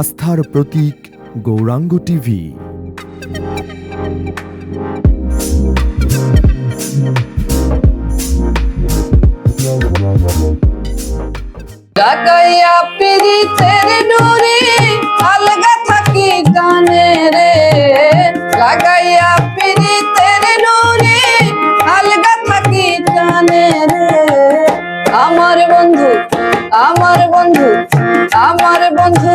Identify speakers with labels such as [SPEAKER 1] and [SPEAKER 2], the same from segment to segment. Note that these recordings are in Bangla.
[SPEAKER 1] আস্থার প্রতীক গৌরাঙ্গ টিভি।
[SPEAKER 2] লাগাইয়া পিরিতের নুরি আলগা আলগা থাকি রে। আমার বন্ধু আমার বন্ধু আমার বন্ধু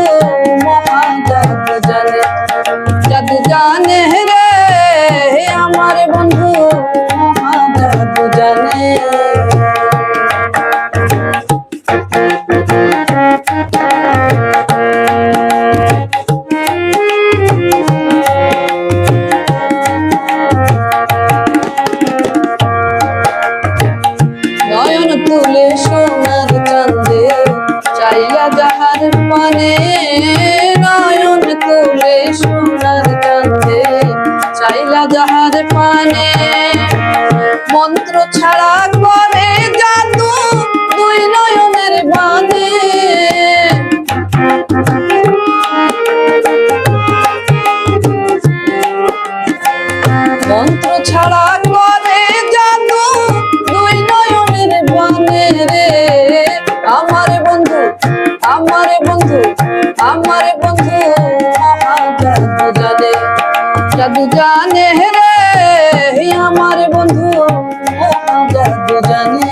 [SPEAKER 2] জাদু জানে রে আমার বন্ধু মহাজাদু জানে।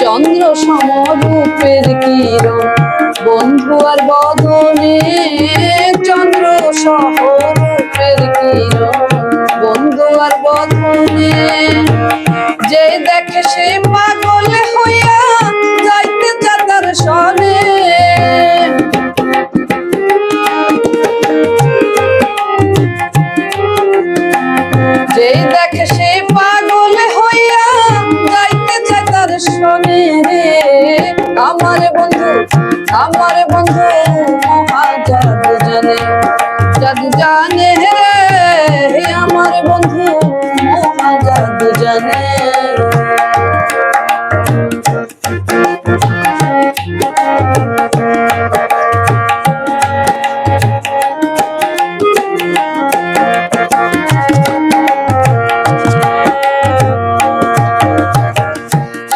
[SPEAKER 2] চন্দ্র সমরূপের কিরণ বন্ধু বদনে চন্দ্র কিরণ। বন্ধু আর বদনে, যে দেখে সে পাগল হইয়া যাইতে চাতার সনে। যেই দেখে সে পাগল জানে আমার বন্ধু জানে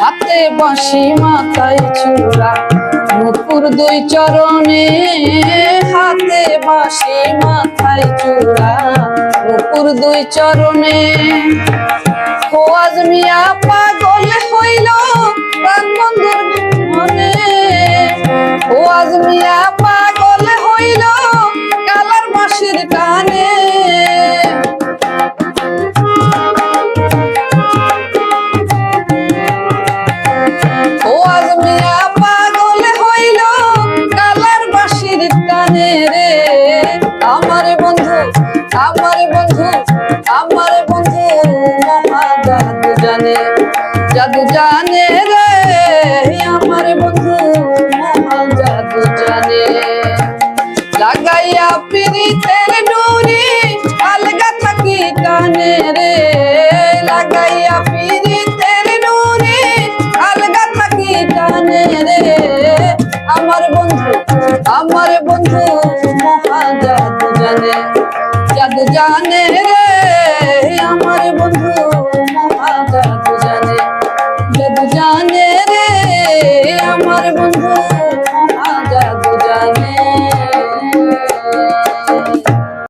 [SPEAKER 2] হাতে বাঁশি মাথায় চূড়া দুই চরণে হাতে বাসি মাথায় চূড়া। মুকুর দুই চরণে। খোয়াজ মিয়া পাগল হইল প্রাণ বন্ধুর বন্ধু জানে, জাদু রে আমার বন্ধু মহাজাদু জানে। লাগাইয়া পিরিতের ডুরি আলগা থাকি টানে রে। লাগাইয়া পিরিতের ডুরি আলগা থাকি টানে রে। আমার বন্ধু আমার বন্ধু মহাজাদু জানে, জাদু জানে রে।